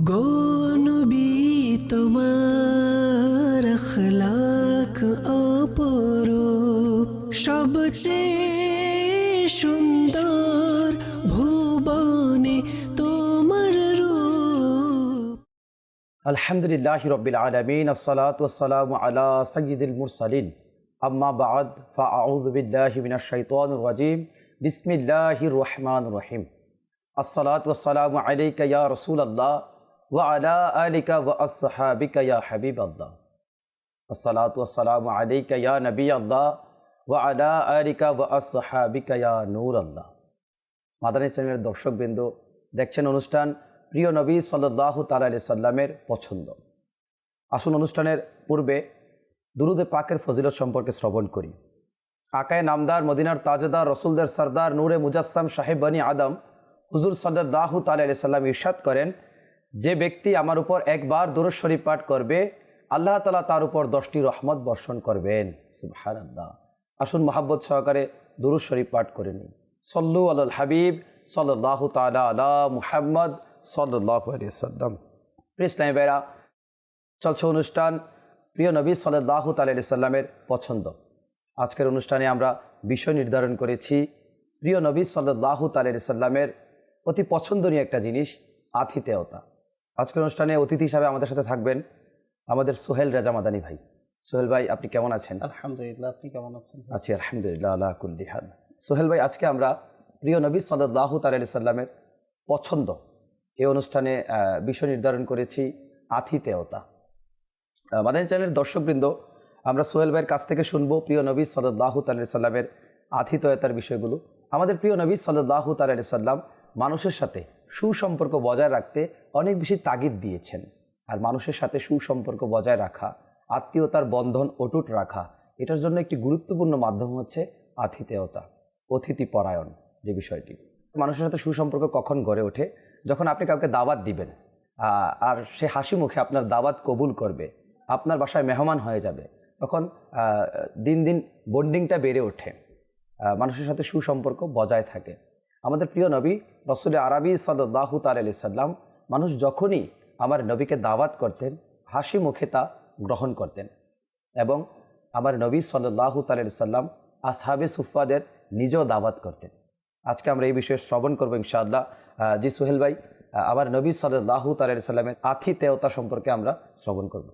ওগো নবী তোমার আখলাক অপরূপ। সবচেয়ে সুন্দর ভুবনে তোমার রূপ। আলহামদুলিল্লাহ রবিল আলমিন, আসসালাত ওসালাম আলা সঈদুল মুরসালিন। আম্মা বাদ ফাউদ্দিল্লাহ মিনাশাইতান রাজিম। বিসমিল্লাহির রহমান রহিম। আসসালাত ওসালাম আলাইকা ইয়া রসুল আল্লাহ ওয়া আলা আলিকা ওয়া আসহাবিকা ইয়া হাবিব আল্লাহ আসসালাত ওসালাম আলাইকা ইয়া নবী আল্লাহ ওয়া আলা আলিকা ওয়া আসহাবিকা ইয়া আল্লাহ মাদানী চ্যানেলের দর্শকবৃন্দ, দেখছেন অনুষ্ঠান প্রিয় নবী সাল্লাহ তালা আলি সাল্লামের পছন্দ। আসুন অনুষ্ঠানের পূর্বে দুরুদে পাকের ফজিলত সম্পর্কে শ্রবণ করি। আকায় নামদার, মদিনার তাজদার, রসুলদের সর্দার, নূরে মুজাসসাম সাহেব বনি আদম হুজুর সাল্লাহ তালা আলি সাল্লাম ইরশাদ করেন যে ব্যক্তি আমার উপর একবার দুরুদ শরীফ পাঠ করবে, আল্লাহ তালা তার উপর দশটি রহমত বর্ষণ করবেন। সুবহান আল্লাহ আসুন মোহাব্বত সহকারে দুরুদ শরীফ পাঠ করে নিন সল্লু আল হাবিব সাল্লাহ তালা আলা মুহাম্মদ সাল্লাহ প্রিয় ইসলামী ভাইরা, চলছে অনুষ্ঠান প্রিয় নবী সাল্লাহ তালি সাল্লামের পছন্দ। আজকের অনুষ্ঠানে আমরা বিষয় নির্ধারণ করেছি প্রিয় নবী সাল্লাহ তালি সাল্লামের অতি পছন্দনীয় একটা জিনিস, আতিথেয়তা। আজকের অনুষ্ঠানে অতিথি হিসাবে আমাদের সাথে থাকবেন আমাদের সোহেল রেজা মাদানী ভাই। সোহেল ভাই আপনি কেমন আছেন? আলহামদুলিল্লাহ আপনি কেমন আছেন? আছি আলহামদুলিল্লাহ আল্লাহ কুল্লি হাল। সোহেল ভাই আজকে আমরা প্রিয় নবী সাল্লাহ তালি সাল্লামের পছন্দ। এই অনুষ্ঠানে বিষয় নির্ধারণ করেছি আতিথেয়তা। মাদানী চ্যানেলের দর্শকবৃন্দ আমরা সোহেল ভাইয়ের কাছ থেকে শুনব প্রিয় নবী সাল্লাহ তালি সাল্লামের আতিথেয়তার বিষয়গুলো। আমাদের প্রিয় নবী সাল্লাহ তালি সাল্লাম মানুষের সাথে সুসম্পর্ক বজায় রাখতে অনেক বেশি তাগিদ দিয়েছেন। আর মানুষের সাথে সুসম্পর্ক বজায় রাখা, আত্মীয়তার বন্ধন অটুট রাখা, এটার জন্য একটি গুরুত্বপূর্ণ মাধ্যম হচ্ছে আতিথেয়তা অতিথি পরায়ণ যে বিষয়টি। মানুষের সাথে সুসম্পর্ক কখন গড়ে ওঠে? যখন আপনি কাউকে দাওয়াত দিবেন আর সে হাসি মুখে আপনার দাওয়াত কবুল করবে, আপনার বাসায় মেহমান হয়ে যাবে, তখন দিন দিন বন্ডিংটা বেড়ে ওঠে। মানুষের সাথে সুসম্পর্ক বজায় থাকে। আমাদের প্রিয় নবী রসুল আরবি সাল্লাহ তালি সাল্লাম মানুষ যখনই আমার নবীকে দাওয়াত করতেন, হাসি মুখে তা গ্রহণ করতেন এবং আমার নবী সাল্লাহ তালি সাল্লাম আসহাবে সুফাদের নিজেও দাওয়াত করতেন। আজকে আমরা এই বিষয়ে শ্রবণ করব ইনশাআল্লাহ। জি সোহেল ভাই আমার নবী সাল্লাহ তালি সাল্লামের আতিথেয়তা সম্পর্কে আমরা শ্রবণ করব।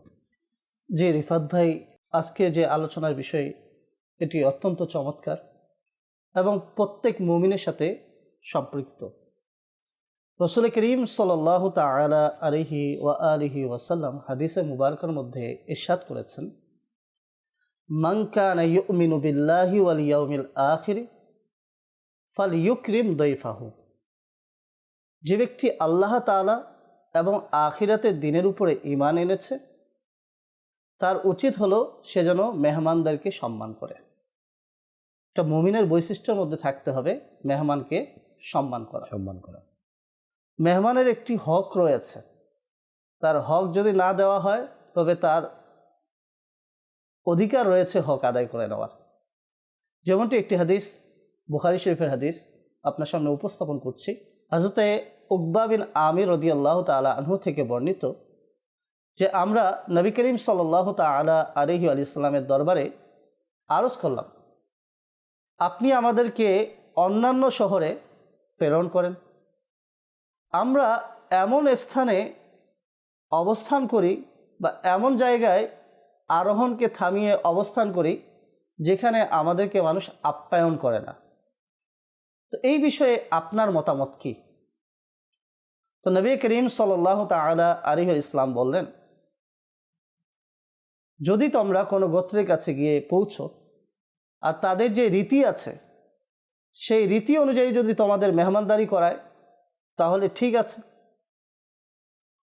জি, রিফাত ভাই, আজকে যে আলোচনার বিষয়, এটি অত্যন্ত চমৎকার এবং প্রত্যেক মুমিনের সাথে সম্পৃক্ত। রসুল করিম সাল্লাহ তালা আলিহি ওয়া আলিহি ওয়াসাল্লাম হাদিসে মুবারকের মধ্যে ইরশাদ করেছেন মাংকান ইউমিনু বিল্লাহি ওয়াল আখির ফাল ইউক্রিম দৈফাহু যে ব্যক্তি আল্লাহ তাআলা এবং আখিরাতের দিনের উপরে ইমান এনেছে, তার উচিত হলো সে যেন মেহমানদেরকে সম্মান করে। একটা মুমিনের বৈশিষ্ট্যের মধ্যে থাকতে হবে, মেহমানকে সম্মান করা। সম্মান করা। মেহমানের একটি হক রয়েছে। তার হক যদি না দেওয়া হয় তবে তার অধিকার রয়েছে হক আদায় করে নেওয়ার। যেমনটি একটি হাদিস বুখারি শরীফের হাদিস আপনার সামনে উপস্থাপন করছি। হাজরতে উকবা বিন আমির রদি আল্লাহ তালা আনহু থেকে বর্ণিত যে আমরা নবী করিম সাল্লাহ তালা আলহি আলি ইসলামের দরবারে আরজ করলাম আপনি আমাদেরকে অন্যান্য শহরে প্রেরণ করেন। আমরা এমন স্থানে অবস্থান করি বা এমন জায়গায় আরোহণকে থামিয়ে অবস্থান করি যেখানে আমাদেরকে মানুষ আপ্যায়ন করে না। তো এই বিষয়ে আপনার মতামত কি? তো নবী করিম সাল্লাহ তালা আলিহ ইসলাম বললেন, যদি তোমরা কোনো গোত্রের কাছে গিয়ে পৌঁছো আর তাদের যে রীতি আছে সেই রীতি অনুযায়ী যদি তোমাদের মেহমানদারি করায় তাহলে ঠিক আছে।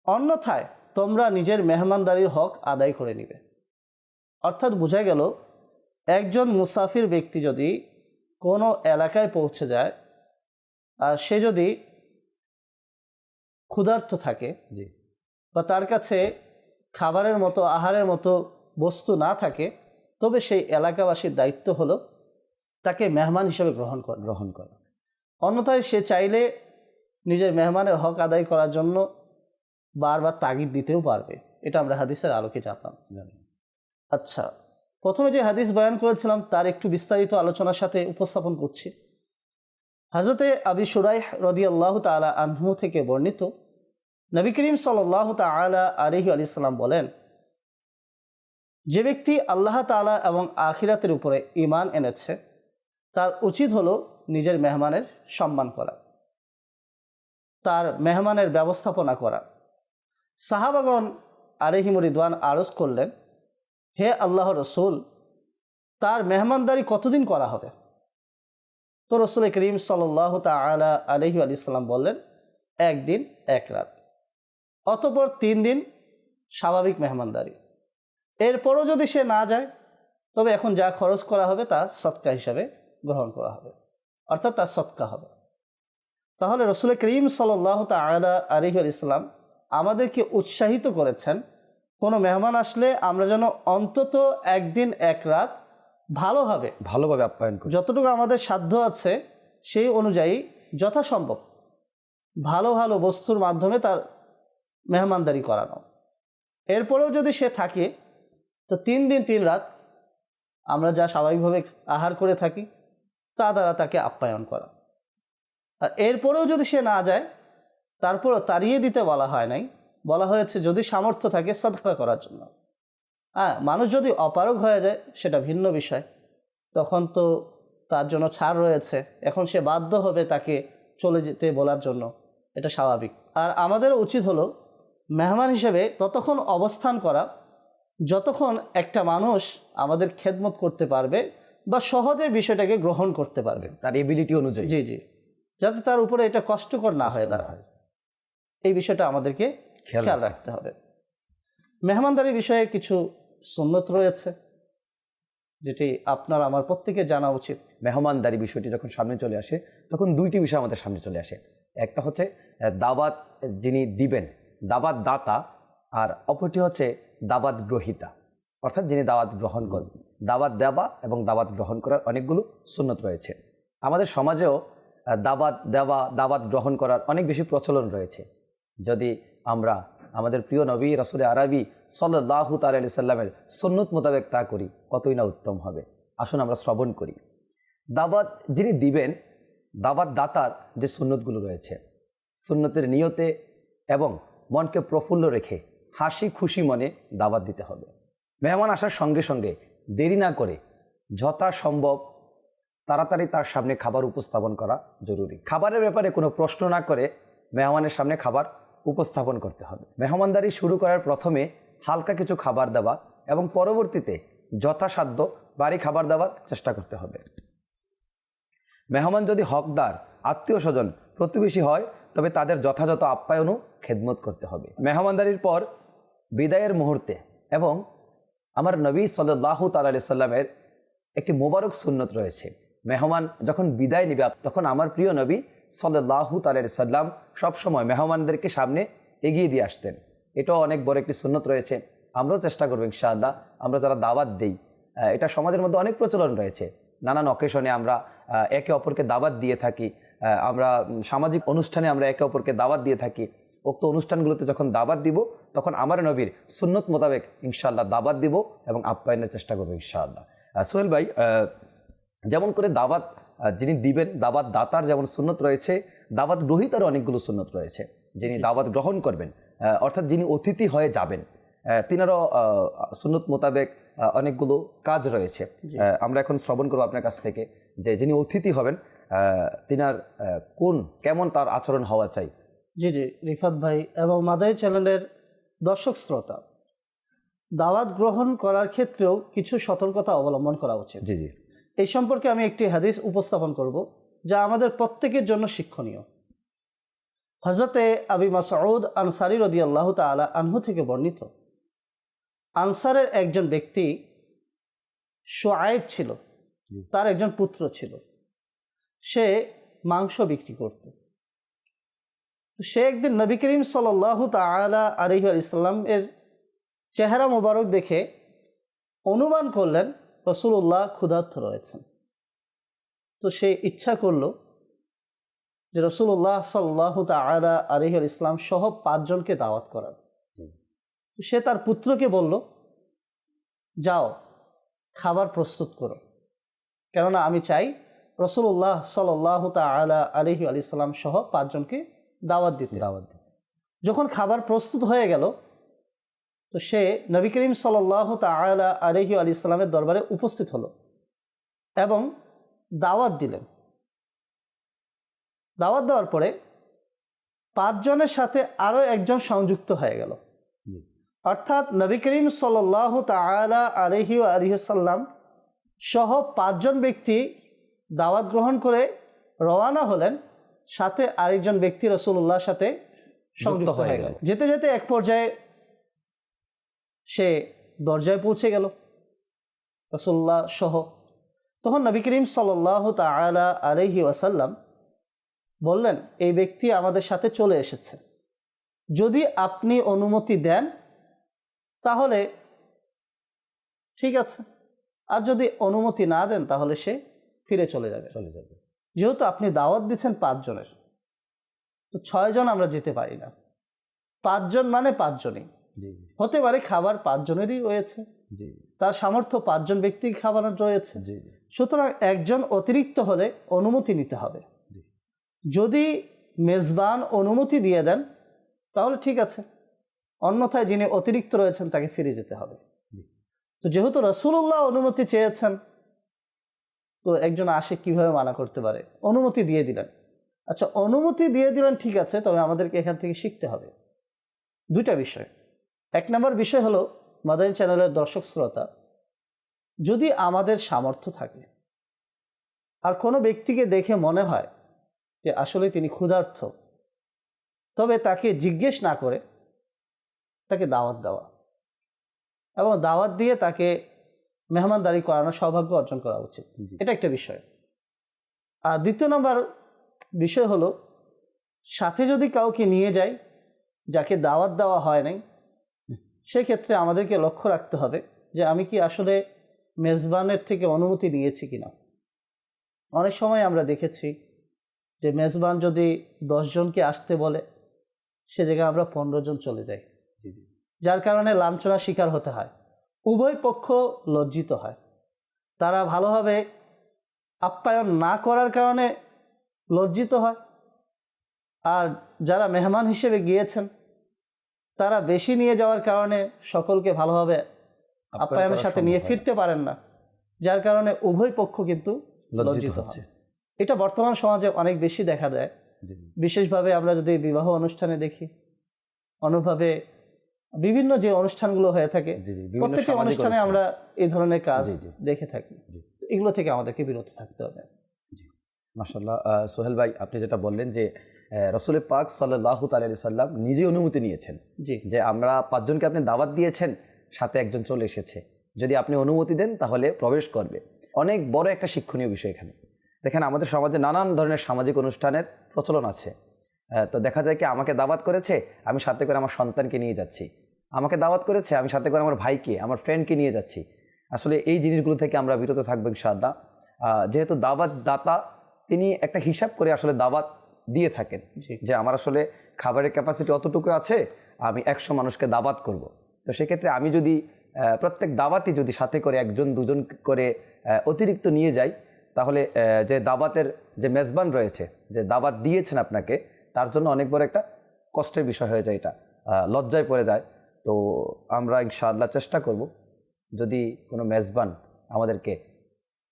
অন্যথায় তোমরা নিজের মেহমানদারির হক আদায় করে নিবে। অর্থাৎ বোঝা গেল একজন মুসাফির ব্যক্তি যদি কোনো এলাকায় পৌঁছে যায় আর সে যদি ক্ষুধার্ত থাকে জি। বা তার কাছে খাবারের মতো আহারের মতো বস্তু না থাকে তবে সেই এলাকাবাসীর দায়িত্ব হলো তাকে মেহমান হিসেবে গ্রহণ গ্রহণ করা। অন্যথায় সে চাইলে নিজের মেহমানের হক আদায় করার জন্য বারবার তাগিদ দিতেও পারবে। এটা আমরা হাদিসের আলোকে জানলাম জানি। আচ্ছা প্রথমে যে হাদিস বয়ান করেছিলাম, তার একটু বিস্তারিত আলোচনার সাথে উপস্থাপন করছি। হাজরতে আবি সুরাই রদি আল্লাহ তালা আনহু থেকে বর্ণিত নবী করিম সাল্লাহ তালা আলহি আলিয়াল্লাম বলেন, যে ব্যক্তি আল্লাহ তালা এবং আখিরাতের উপরে ইমান এনেছে তার উচিত হলো নিজের মেহমানের সম্মান করা। তার মেহমানের ব্যবস্থাপনা করা। সাহাবাগন আলহিম রিদওয়ান আরজ করলেন, হে আল্লাহ রসুল, তার মেহমানদারি কতদিন করা হবে? তো রসুল করিম সাল্লাহ তালা আলহি আলিয়াল্লাম বললেন একদিন এক রাত। অতপর তিন দিন স্বাভাবিক মেহমানদারি। এরপরও যদি সে না যায়, তবে এখন যা খরচ করা হবে তা সৎকা হিসাবে গ্রহণ করা হবে অর্থাৎ তার সৎকা হবে। তাহলে রসুল করিম সাল্লাহ তালা আলহি ইসলাম আমাদেরকে উৎসাহিত করেছেন কোনো মেহমান আসলে আমরা যেন অন্তত একদিন এক রাত ভালোভাবে ভালোভাবে আপ্যায়ন করি। যতটুকু আমাদের সাধ্য আছে সেই অনুযায়ী যথাসম্ভব ভালো ভালো বস্তুর মাধ্যমে তার মেহমানদারি করানো। এরপরেও যদি সে থাকে তো তিন দিন তিন রাত আমরা যা স্বাভাবিকভাবে আহার করে থাকি তা দ্বারা তাকে আপ্যায়ন করা। আর এরপরেও যদি সে না যায়, তারপরও তাড়িয়ে দিতে বলা হয় নাই। বলা হয়েছে, যদি সামর্থ্য থাকে সদকা করার জন্য। হ্যাঁ মানুষ যদি অপারগ হয়ে যায়, সেটা ভিন্ন বিষয়। তখন তো তার জন্য ছাড় রয়েছে। এখন সে বাধ্য হবে তাকে চলে যেতে বলার জন্য। এটা স্বাভাবিক। আর আমাদের উচিত হলো মেহমান হিসেবে ততক্ষণ অবস্থান করা, যতক্ষণ একটা মানুষ আমাদের খেদমত করতে পারবে বা সহজে বিষয়টাকে গ্রহণ করতে পারবে। তার এবিলিটি অনুযায়ী। জি জি। যাতে তার উপরে এটা কষ্টকর না হয়ে দাঁড়ায়। এই বিষয়টা আমাদেরকে খেয়াল রাখতে হবে। মেহমানদারি বিষয়ে কিছু সুন্নত রয়েছে যেটি আপনার আমার প্রত্যেকে জানা উচিত। মেহমানদারি বিষয়টি যখন সামনে চলে আসে তখন দুইটি বিষয় আমাদের সামনে চলে আসে। একটা হচ্ছে দাবাত যিনি দিবেন দাবাত দাতা আর অপরটি হচ্ছে দাবাত গ্রহিতা অর্থাৎ যিনি দাওয়াত গ্রহণ করবেন দাবাত দেওয়া এবং দাবাত গ্রহণ করার অনেকগুলো সুন্নত রয়েছে। আমাদের সমাজেও দাবাত দেওয়া দাবাত গ্রহণ করার অনেক বেশি প্রচলন রয়েছে। যদি আমরা আমাদের প্রিয় নবী রসুল আরবি সাল্লাহু তালি সাল্লামের সন্ন্যত মোতাবেক তা করি, কতই না উত্তম হবে? আসুন আমরা শ্রবণ করি। দাবাত যিনি দিবেন দাবাত দাতার যে সুন্নতগুলো রয়েছে, সুন্নতের নিয়তে এবং মনকে প্রফুল্ল রেখে হাসি খুশি মনে দাবাত দিতে হবে। মেহমান আসার সঙ্গে সঙ্গে দেরি না করে যথাসম্ভব তাড়াতাড়ি তার সামনে খাবার উপস্থাপন করা জরুরি। খাবারের ব্যাপারে কোনো প্রশ্ন না করে মেহমানের সামনে খাবার উপস্থাপন করতে হবে। মেহমানদারি শুরু করার প্রথমে হালকা কিছু খাবার দেওয়া এবং পরবর্তীতে যথাসাধ্য বাড়ি খাবার দেওয়ার চেষ্টা করতে হবে। মেহমান যদি হকদার আত্মীয় স্বজন প্রতিবেশী হয়, তবে তাদের যথাযথ আপ্যায়নও খেদমত করতে হবে। মেহমানদারির পর বিদায়ের মুহূর্তে এবং আমার নবী সাল্লাহ তালি সাল্লামের একটি মোবারক সুন্নত রয়েছে। মেহমান যখন বিদায় নিবে তখন আমার প্রিয় নবী সাল্লাহু তালি সাল্লাম সবসময় মেহমানদেরকে সামনে এগিয়ে দিয়ে আসতেন। এটাও অনেক বড় একটি সুন্নত রয়েছে। আমরাও চেষ্টা করব ইনশাআল্লাহ, আমরা যারা দাওয়াত দিই এটা সমাজের মধ্যে অনেক প্রচলন রয়েছে। নানান অকেশনে আমরা একে অপরকে দাওয়াত দিয়ে থাকি আমরা সামাজিক অনুষ্ঠানে আমরা একে অপরকে দাওয়াত দিয়ে থাকি। উক্ত অনুষ্ঠানগুলোতে যখন দাবাত দিব তখন আমার নবীর সুন্নত মোতাবেক ইনশাআল্লাহ দাবাত দিব এবং আপ্যায়নের চেষ্টা করব ইনশাআল্লাহ। সোহেল ভাই যেমন করে দাবাত যিনি দিবেন দাবাত দাতার যেমন সুন্নত রয়েছে দাবাত গ্রহিতারও অনেকগুলো সুন্নত রয়েছে যিনি দাবাত গ্রহণ করবেন অর্থাৎ যিনি অতিথি হয়ে যাবেন তিনারও সুন্নত মোতাবেক অনেকগুলো কাজ রয়েছে। আমরা এখন শ্রবণ করব আপনার কাছ থেকে যে যিনি অতিথি হবেন তিনার কোন কেমন তার আচরণ হওয়া চাই জি জি রিফাত ভাই এবং মাদাই চ্যানেলের দর্শক শ্রোতা দাওয়াত গ্রহণ করার ক্ষেত্রেও কিছু সতর্কতা অবলম্বন করা উচিত। জি জি। এই সম্পর্কে আমি একটি হাদিস উপস্থাপন করব যা আমাদের প্রত্যেকের জন্য শিক্ষণীয়। হজরতে আবি মাসউদ আনসারি রদি আল্লাহ তালা আনহু থেকে বর্ণিত আনসারের একজন ব্যক্তি সোয়াইব ছিল তার একজন পুত্র ছিল সে মাংস বিক্রি করত। তো সে একদিন নবী করিম সাল্লাহ তালা আলহি ইসলামের চেহারা মোবারক দেখে অনুমান করলেন রসুল্লাহ ক্ষুধার্থ রয়েছেন। তো সে ইচ্ছা করল যে রসুল্লাহ সাল্লাহ তালা আলহিউল ইসলাম সহ পাঁচজনকে দাওয়াত করার সে তার পুত্রকে বলল, যাও, খাবার প্রস্তুত করো। কেননা আমি চাই রসুল্লাহ সাল্লাহ তালা আলহি আলি সাল্লাম সহ পাঁচজনকে দাওয়াত দিতে দাওয়াত দিতে। যখন খাবার প্রস্তুত হয়ে গেল তো সে নবী করিম সাল্লাহ তালা আলহি আলি ইসলামের দরবারে উপস্থিত হলো এবং দাওয়াত দিলেন দাওয়াত দেওয়ার পরে পাঁচজনের সাথে আরও একজন সংযুক্ত হয়ে গেল। অর্থাৎ নবী করিম সাল্লাহ তালা আলহি আলহিসাল্লাম সহ পাঁচজন ব্যক্তি দাওয়াত গ্রহণ করে রওয়ানা হলেন সাথে আরেকজন ব্যক্তি রসুল্লাহর সাথে সংযুক্ত হয়ে গেল। গেল। যেতে যেতে এক পর্যায়ে সে দরজায় পৌঁছে গেল। রসুল্লাহ সহ তখন নবী করিম সাল্লাহ তালা আলহি ওয়াসাল্লাম বললেন এই ব্যক্তি আমাদের সাথে চলে এসেছে। যদি আপনি অনুমতি দেন তাহলে ঠিক আছে। আর যদি অনুমতি না দেন তাহলে সে ফিরে চলে যাবে। চলে যাবে। যেহেতু আপনি দাওয়াত দিচ্ছেন পাঁচজনের। তো ছয়জন আমরা যেতে পারি না। পাঁচজন মানে পাঁচজনই। জি। হতে পারে খাবার পাঁচজনেরই রয়েছে। জি। তার সামর্থ্য পাঁচজন ব্যক্তির খাবার রয়েছে। সুতরাং একজন অতিরিক্ত হলে অনুমতি নিতে হবে। যদি মেজবান অনুমতি দিয়ে দেন তাহলে ঠিক আছে। অন্যথায় যিনি অতিরিক্ত রয়েছেন তাকে ফিরে যেতে হবে। জি। তো যেহেতু রসুল্লাহ অনুমতি চেয়েছেন তো একজন আসে কীভাবে মানা করতে পারে? অনুমতি দিয়ে দিলেন। আচ্ছা অনুমতি দিয়ে দিলেন, ঠিক আছে, তবে আমাদেরকে এখান থেকে শিখতে হবে। দুইটা বিষয়। এক নম্বর বিষয় হলো মাদাইন চ্যানেলের দর্শক শ্রোতা, যদি আমাদের সামর্থ্য থাকে, আর কোনো ব্যক্তিকে দেখে মনে হয় যে আসলে তিনি ক্ষুধার্থ, তবে তাকে জিজ্ঞেস না করে, তাকে দাওয়াত দেওয়া। এবং দাওয়াত দিয়ে তাকে মেহমানদারি করানোর সৌভাগ্য অর্জন করা উচিত। এটা একটা বিষয়। আর দ্বিতীয় নম্বর বিষয় হলো সাথে যদি কাউকে নিয়ে যায় যাকে দাওয়াত দেওয়া হয় নাই সেক্ষেত্রে আমাদেরকে লক্ষ্য রাখতে হবে যে আমি কি আসলে মেজবানের থেকে অনুমতি নিয়েছি কিনা। অনেক সময় আমরা দেখেছি যে মেজবান যদি দশজনকে আসতে বলে সে জায়গায় আমরা পনেরো জন চলে যাই। যার কারণে লাঞ্ছনার শিকার হতে হয়। উভয় পক্ষ লজ্জিত হয়। তারা ভালোভাবে আপ্যায়ন না করার কারণে লজ্জিত হয়। আর যারা মেহমান হিসেবে গিয়েছেন তারা বেশি নিয়ে যাওয়ার কারণে সকলকে ভালোভাবে আপ্যায়নের সাথে নিয়ে ফিরতে পারেন না। যার কারণে উভয় পক্ষ কিন্তু লজ্জিত হচ্ছে। এটা বর্তমান সমাজে অনেক বেশি দেখা দেয়। বিশেষভাবে আমরা যদি বিবাহ অনুষ্ঠানে দেখি অনুভাবে বিভিন্ন যে অনুষ্ঠানগুলো হয়ে থাকে জি জি প্রত্যেকটি অনুষ্ঠানে আমরা এই ধরনের কাজ। দেখে থাকি। এগুলো থেকে আমাদেরকে বিরত থাকতে হবে। মাসাল্লাহ সোহেল ভাই আপনি যেটা বললেন যে রসুল পাক সাল্লাহ তালি সাল্লাম নিজে অনুমতি নিয়েছেন জি। যে আমরা পাঁচজনকে আপনি দাওয়াত দিয়েছেন সাথে একজন চলে এসেছে। যদি আপনি অনুমতি দেন তাহলে প্রবেশ করবে। অনেক বড় একটা শিক্ষণীয় বিষয় এখানে। দেখেন আমাদের সমাজে নানান ধরনের সামাজিক অনুষ্ঠানের প্রচলন আছে। তো দেখা যায় কি আমাকে দাওয়াত করেছে আমি সাথে করে আমার সন্তানকে নিয়ে যাচ্ছি। আমাকে দাওয়াত করেছে আমি সাথে করে আমার ভাইকে আমার ফ্রেন্ডকে নিয়ে যাচ্ছি। আসলে এই জিনিসগুলো থেকে আমরা বিরত থাকব ইনশাআল্লাহ। যেহেতু দাওয়াত দাতা তিনি একটা হিসাব করে আসলে দাওয়াত দিয়ে থাকেন যে আমার আসলে খাবারের ক্যাপাসিটি অতটুকু আছে আমি একশো মানুষকে দাবাত করব। তো সেক্ষেত্রে আমি যদি প্রত্যেক দাবাতই যদি সাথে করে একজন দুজন করে অতিরিক্ত নিয়ে যাই তাহলে যে দাবাতের যে মেজবান রয়েছে যে দাবাত দিয়েছেন আপনাকে তার জন্য অনেক বড় একটা কষ্টের বিষয় হয়ে যায় এটা। লজ্জায় পড়ে যায়। তো আমরা ইনশাআল্লাহ চেষ্টা করব যদি কোনো মেজবান আমাদেরকে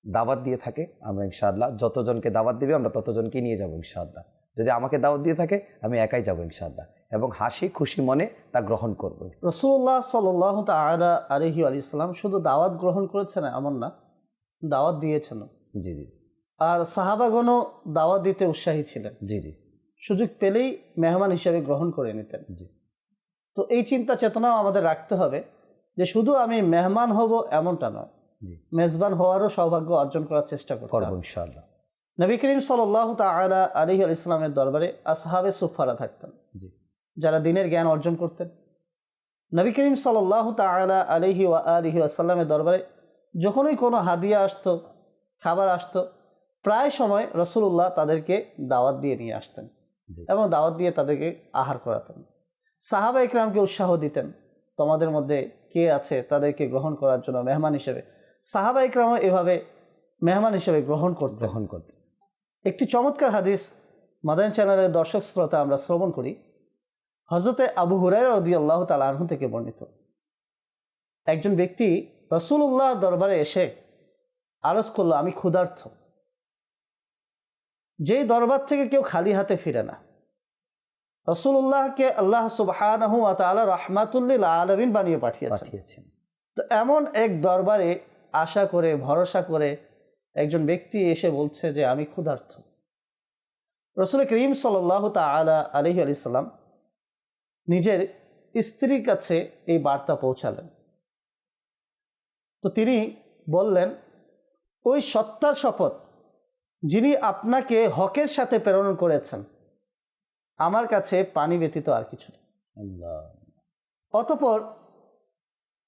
দাওয়াত দিয়ে থাকে আমরা ইনশাআল্লাহ যতজনকে দাওয়াত দিবে আমরা ততজনকে নিয়ে যাব ইনশাআল্লাহ। যদি আমাকে দাওয়াত দিয়ে থাকে আমি একাই যাব ইনশাআল্লাহ এবং হাসি খুশি মনে তা গ্রহণ করব। রসুল্লাহ সাল্লাহ তালা আলহি আলি ইসলাম শুধু দাওয়াত গ্রহণ করেছেন এমন না দাওয়াত দিয়েছেন। জি জি। আর সাহাবাগণও দাওয়াত দিতে উৎসাহী ছিলেন। জি জি। সুযোগ পেলেই মেহমান হিসেবে গ্রহণ করে নিতেন। জি। তো এই চিন্তা চেতনাও আমাদের রাখতে হবে যে শুধু আমি মেহমান হব এমনটা নয়। মেজবান হওয়ারও সৌভাগ্য অর্জন করার চেষ্টা করব ইনশাআল্লাহ। নবী করিম সাল্লাহ তালা আলী আল ইসলামের দরবারে আসহাবে সুফারা থাকতেন। জি। যারা দিনের জ্ঞান অর্জন করতেন। নবী করিম সাল্লাহ তালা আলহি ওয়া আলহি আসাল্লামের দরবারে যখনই কোনো হাদিয়া আসতো খাবার আসতো প্রায় সময় রসুল্লাহ তাদেরকে দাওয়াত দিয়ে নিয়ে আসতেন। এবং দাওয়াত দিয়ে তাদেরকে আহার করাতেন। সাহাবা ইকরামকে উৎসাহ দিতেন। তোমাদের মধ্যে কে আছে তাদেরকে গ্রহণ করার জন্য মেহমান হিসেবে? সাহাবা ইকরামও এভাবে মেহমান হিসেবে গ্রহণ করতেন। গ্রহণ করতে একটি চমৎকার হাদিস মাদান চ্যানেলের দর্শক শ্রোতা আমরা শ্রবণ করি। হজরতে আবু হুরাই রদি আল্লাহ তালাহু থেকে বর্ণিত। একজন ব্যক্তি রসুল্লাহ দরবারে এসে আরজ করল আমি ক্ষুধার্থ যেই দরবার থেকে কেউ খালি হাতে ফিরে না। রসুল্লাহকে আল্লাহ সুবাহানহু তালা রহমাতুল্লিল আলমিন বানিয়ে পাঠিয়েছেন। পাঠিয়েছেন। তো এমন এক দরবারে আশা করে ভরসা করে একজন ব্যক্তি এসে বলছে যে আমি ক্ষুধার্থ রসুল করিম সাল্লাহ তালা আলহি আলিয়াল্লাম নিজের স্ত্রীর কাছে এই বার্তা পৌঁছালেন। তো তিনি বললেন ওই সত্তার শপথ যিনি আপনাকে হকের সাথে প্রেরণ করেছেন আমার কাছে পানি ব্যতীত আর কিছু নেই। অতপর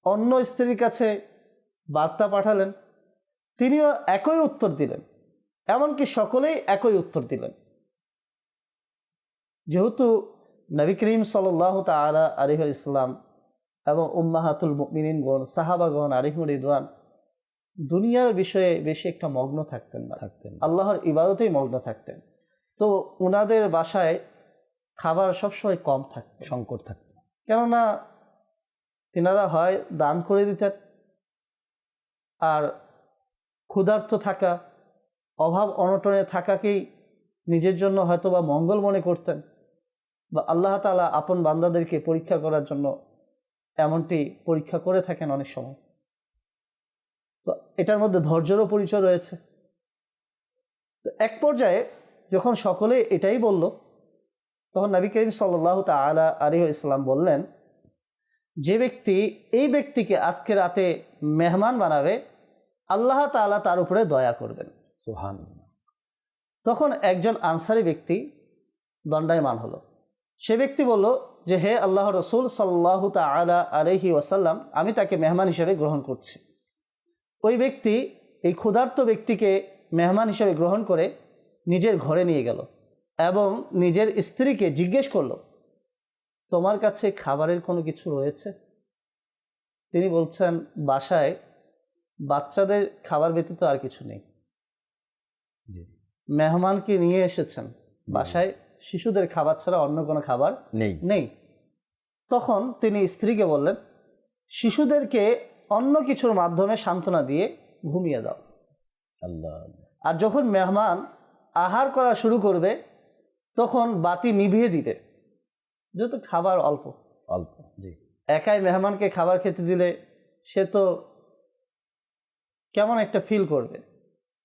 অন্য স্ত্রীর কাছে বার্তা পাঠালেন। তিনিও একই উত্তর দিলেন এমনকি সকলেই একই উত্তর দিলেন। যেহেতু নবী করিম সাল্লাহ তালা আলিহ ইসলাম এবং উম্মাহাতুল মিনিনগণ সাহাবাগণ আলিহুর রিদওয়ান দুনিয়ার বিষয়ে বেশি একটা মগ্ন থাকতেন না। থাকতেন আল্লাহর ইবাদতেই মগ্ন থাকতেন। তো ওনাদের বাসায় খাবার সবসময় কম থাকতো। সংকট থাকতো। কেননা তিনারা হয় দান করে দিতেন আর ক্ষুধার্ত থাকা অভাব অনটনে থাকাকেই নিজের জন্য হয়তো বা মঙ্গল মনে করতেন বা আল্লাহ তালা আপন বান্দাদেরকে পরীক্ষা করার জন্য এমনটি পরীক্ষা করে থাকেন অনেক সময়। তো এটার মধ্যে ধৈর্যেরও পরিচয় রয়েছে। তো এক পর্যায়ে যখন সকলে এটাই বলল তখন নবী করিম সাল্লাহ তালা আলী ইসলাম বললেন যে ব্যক্তি এই ব্যক্তিকে আজকে রাতে মেহমান বানাবে আল্লাহ তাআলা তার উপরে দয়া করবেন। সুহান তখন একজন আনসারি ব্যক্তি দণ্ডায়মান হলো। সে ব্যক্তি বলল যে হে আল্লাহ রসুল সাল্লাহ তালা আলহি ওয়াসাল্লাম আমি তাকে মেহমান হিসেবে গ্রহণ করছি। ওই ব্যক্তি এই ক্ষুধার্ত ব্যক্তিকে মেহমান হিসেবে গ্রহণ করে নিজের ঘরে নিয়ে গেল। এবং নিজের স্ত্রীকে জিজ্ঞেস করল তোমার কাছে খাবারের কোনো কিছু রয়েছে? তিনি বলছেন বাসায় বাচ্চাদের খাবার ব্যতীত আর কিছু নেই। মেহমানকে নিয়ে এসেছেন। বাসায় শিশুদের খাবার ছাড়া অন্য কোনো খাবার নেই। নেই। তখন তিনি স্ত্রীকে বললেন শিশুদেরকে অন্য কিছুর মাধ্যমে সান্ত্বনা দিয়ে ঘুমিয়ে দাও। আল্লাহ। আর যখন মেহমান আহার করা শুরু করবে তখন বাতি নিভিয়ে দিবে যেহেতু খাবার অল্প। অল্প জি। একাই মেহমানকে খাবার খেতে দিলে সে তো কেমন একটা ফিল করবে।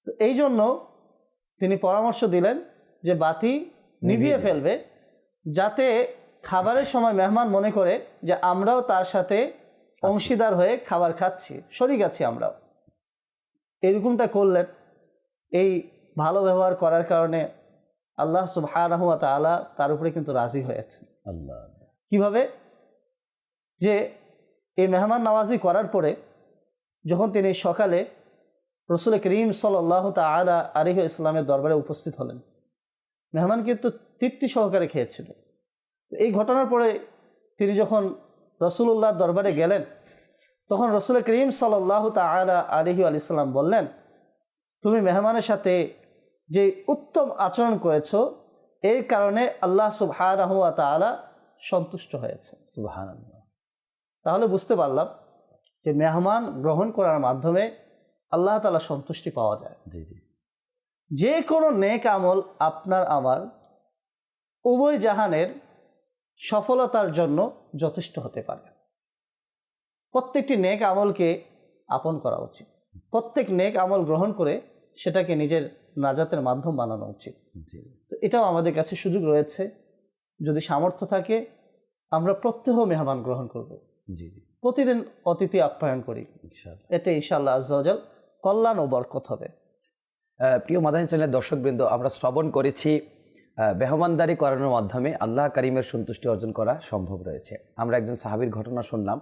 তো এই জন্য তিনি পরামর্শ দিলেন যে বাতি নিভিয়ে ফেলবে যাতে খাবারের সময় মেহমান মনে করে যে আমরাও তার সাথে অংশীদার হয়ে খাবার খাচ্ছি শরিক আছি আমরাও। এরকমটা করলেন। এই ভালো ব্যবহার করার কারণে আল্লাহ সুবহানাহু ওয়া তাআলা তার উপরে কিন্তু রাজি হয়েছেন। আল্লাহ। কীভাবে? যে এই মেহমান নওয়াজি করার পরে যখন তিনি সকালে রসুল করিম সাল্লাহ তালা আলিহ ইসলামের দরবারে উপস্থিত হলেন মেহমান কিন্তু তৃপ্তি সহকারে খেয়েছিল। এই ঘটনার পরে তিনি যখন রসুল্লাহ দরবারে গেলেন তখন রসুল করিম সাল্লাহ তালা আলিহি আলিয়াল্লাম বললেন তুমি মেহমানের সাথে যে উত্তম আচরণ করেছ এর কারণে আল্লাহ সুবহানাহু ওয়া তাআলা সন্তুষ্ট হয়েছে। সুবহান তাহলে বুঝতে পারলাম যে মেহমান গ্রহণ করার মাধ্যমে আল্লাহ তালা সন্তুষ্টি পাওয়া যায়। জি জি। যে কোনো নেক আমল আপনার আমার উভয় জাহানের সফলতার জন্য যথেষ্ট হতে পারে। প্রত্যেকটি নেক আমলকে আপন করা উচিত। প্রত্যেক নেক আমল গ্রহণ করে সেটাকে নিজের নাজাতের মাধ্যম বানানো উচিত। জি। তো এটাও আমাদের কাছে সুযোগ রয়েছে। যদি সামর্থ্য থাকে আমরা প্রত্যহ মেহমান গ্রহণ করব। জি প্রতিদিন অতিথি আপ্যায়ন করি। এতে ইনশাআল্লাহ আজ্জাল কল্যাণ ও বরকত হবে। প্রিয় মাদানী চ্যানেলের দর্শকবৃন্দ আমরা শ্রবণ করেছি মেহমানদারি করানোর মাধ্যমে আল্লাহ করিমের সন্তুষ্টি অর্জন করা সম্ভব রয়েছে। আমরা একজন সাহাবির ঘটনা শুনলাম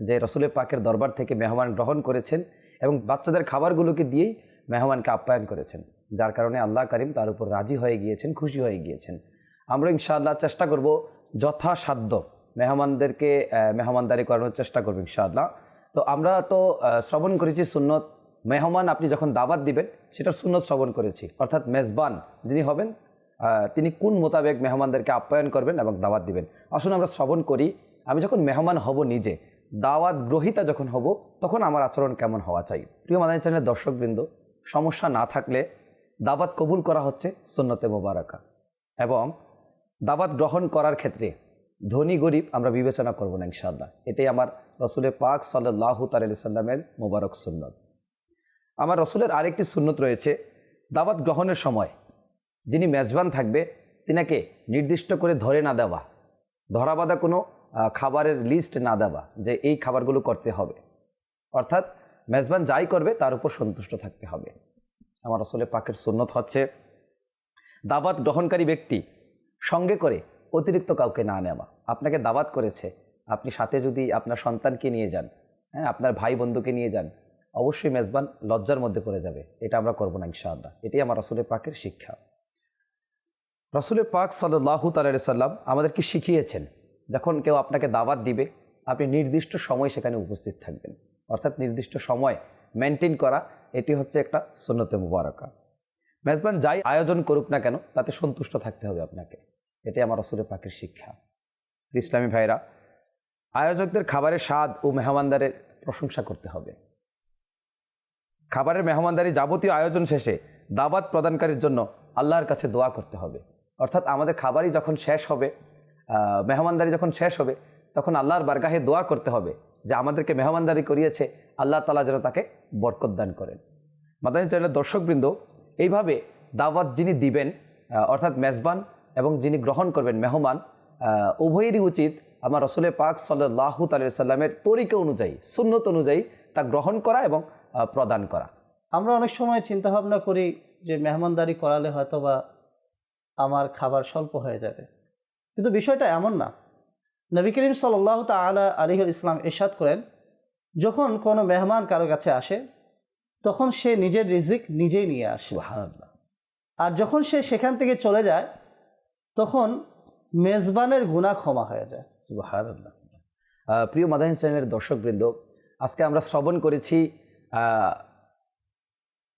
যে রসুলের পাকের দরবার থেকে মেহমান গ্রহণ করেছেন এবং বাচ্চাদের খাবারগুলোকে দিয়েই মেহমানকে আপ্যায়ন করেছেন। যার কারণে আল্লাহ করিম তার উপর রাজি হয়ে গিয়েছেন, খুশি হয়ে গিয়েছেন। আমরা ইনশাআল্লাহ চেষ্টা করব যথাসাধ্য মেহমানদেরকে মেহমানদারি করানোর চেষ্টা করব ইনশাআল্লাহ। তো আমরা তো শ্রবণ করেছি সুন্নত। মেহমান আপনি যখন দাবাত দিবেন, সেটা সুন্নত শ্রবণ করেছি। অর্থাৎ মেজবান যিনি হবেন তিনি কোন মোতাবেক মেহমানদেরকে আপ্যায়ন করবেন এবং দাওয়াত দিবেন? আসুন আমরা শ্রবণ করি, আমি যখন মেহমান হব নিজে, দাওয়াত গ্রহিতা যখন হব, তখন আমার আচরণ কেমন হওয়া চাই? প্রিয় মাদানী চ্যানেলের দর্শকবৃন্দ সমস্যা না থাকলে দাবাত কবুল করা হচ্ছে সুন্নতে মোবারকা। এবং দাবাত গ্রহণ করার ক্ষেত্রে ধনী গরিব আমরা বিবেচনা করব না ইনশাআল্লাহ। এটাই আমার রসুলের পাক সাল্লাহ সাল্লামের মোবারক সুন্নত। আমার রসুলের আরেকটি সুন্নত রয়েছে দাবাত গ্রহণের সময় যিনি মেজবান থাকবে, তিনাকে নির্দিষ্ট করে ধরে না দেওয়া ধরা বাঁধা কোনো খাবারের লিস্ট না দেওয়া যে এই খাবারগুলো করতে হবে। অর্থাৎ মেজবান যাই করবে, তার উপর সন্তুষ্ট থাকতে হবে। আমার আসলে পাকের সুন্নত হচ্ছে দাবাত গ্রহণকারী ব্যক্তি সঙ্গে করে অতিরিক্ত কাউকে না নেওয়া। আপনাকে দাবাত করেছে, আপনি সাথে যদি আপনার সন্তানকে নিয়ে যান হ্যাঁ আপনার ভাই বন্ধুকে নিয়ে যান, অবশ্যই মেজবান লজ্জার মধ্যে পড়ে যাবে। এটা আমরা করব না, ইনশাআল্লাহ। এটাই আমার রসুলের পাকের শিক্ষা। রসুলের পাক সাল্লাহু তাল্লাহ সাল্লাম আমাদেরকে শিখিয়েছেন? যখন কেউ আপনাকে দাওয়াত দিবে, আপনি নির্দিষ্ট সময় সেখানে উপস্থিত থাকবেন। অর্থাৎ নির্দিষ্ট সময় মেনটেন করা, এটি হচ্ছে একটা সুন্নতে মুবারকা। মেজবান যাই আয়োজন করুক না কেন, তাতে সন্তুষ্ট থাকতে হবে আপনাকে। এটাই আমার রসুলের পাখির শিক্ষা। ইসলামী ভাইরা, আয়োজকদের খাবারের স্বাদ ও মেহমানদারের প্রশংসা করতে হবে। খাবারের মেহমানদারি যাবতীয় আয়োজন শেষে দাবাত প্রদানকারীর জন্য আল্লাহর কাছে দোয়া করতে হবে। অর্থাৎ আমাদের খাবারই যখন শেষ হবে মেহমানদারি যখন শেষ হবে, তখন আল্লাহর বারগাহে দোয়া করতে হবে। যে আমাদেরকে মেহমানদারি করিয়েছে, আল্লাহ তালা যেন তাকে বরকত দান করেন। মাদানী চ্যানেলের দর্শকবৃন্দ, এইভাবে দাওয়াত যিনি দিবেন অর্থাৎ মেজবান এবং যিনি গ্রহণ করবেন মেহমান উভয়েরই উচিত আমার রসুলের পাক সাল্লাহু সাল্লামের তরিকা অনুযায়ী, সুন্নত অনুযায়ী তা গ্রহণ করা এবং প্রদান করা। আমরা অনেক সময় চিন্তা ভাবনা করি যে মেহমানদারি করালে হয়তো বা আমার খাবার স্বল্প হয়ে যাবে। কিন্তু বিষয়টা এমন না। নবী করিম সাল্লাহ তালা আলিহুল ইসলাম এরশাদ করেন যখন কোনো মেহমান কারও কাছে আসে তখন সে নিজের রিজিক নিজেই নিয়ে আসে। আর যখন সে সেখান থেকে চলে যায় তখন মেজবানের গুণা ক্ষমা হয়ে যায়। প্রিয় মাদানী চ্যানেলের দর্শকবৃন্দ আজকে আমরা শ্রবণ করেছি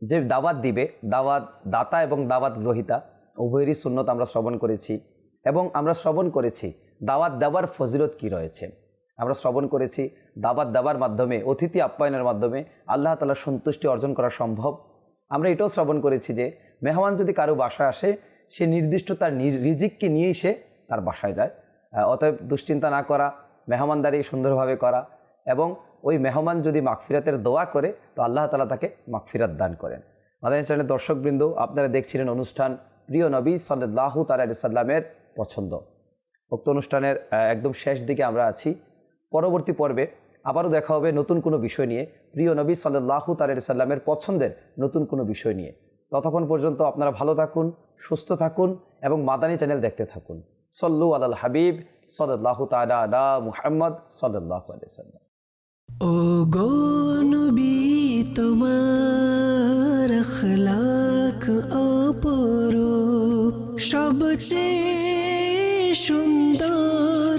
যে দাওয়াত দিবে দাওয়াত দাতা এবং দাওয়াত গ্রহিতা উভয়েরই সুন্নত আমরা শ্রবণ করেছি। এবং আমরা শ্রবণ করেছি, দাওয়াত দেওয়ার ফজিলত কি রয়েছে? আমরা শ্রবণ করেছি, দাওয়াত দেওয়ার মাধ্যমে, অতিথি আপ্যায়নের মাধ্যমে আল্লাহ তালার সন্তুষ্টি অর্জন করা সম্ভব। আমরা এটাও শ্রবণ করেছি যে, মেহমান যদি কারও বাসায় আসে, সে নির্দিষ্ট তার রিজিককে নিয়েই সে তার বাসায় যায়। অতএব দুশ্চিন্তা না করা, মেহমানদারি সুন্দরভাবে করা এবং ওই মেহমান যদি মাগফিরাতের দোয়া করে, তো আল্লাহ তালা তাকে মাগফিরাত দান করেন। মাদানী চ্যানেলের দর্শকবৃন্দ, আপনারা দেখছিলেন অনুষ্ঠান প্রিয় নবী সাল্লাহু তালা সাল্লামের পছন্দ। উক্ত অনুষ্ঠানের একদম শেষ দিকে আমরা আছি। পরবর্তী পর্বে আবারও দেখা হবে নতুন কোনো বিষয় নিয়ে। প্রিয় নবী সাল্লাহু তালি সাল্লামের পছন্দের নতুন কোনো বিষয় নিয়ে। ততক্ষণ পর্যন্ত আপনারা ভালো থাকুন, সুস্থ থাকুন এবং মাদানী চ্যানেল দেখতে থাকুন। সল্লু আল হাবিব সাল্লাহ তালা মুহাম্মদ সাল্লাহ আলি সাল্লাম ও গো নবী, তোমার আখলাক অপরূপ। সবচেয়ে সুন্দর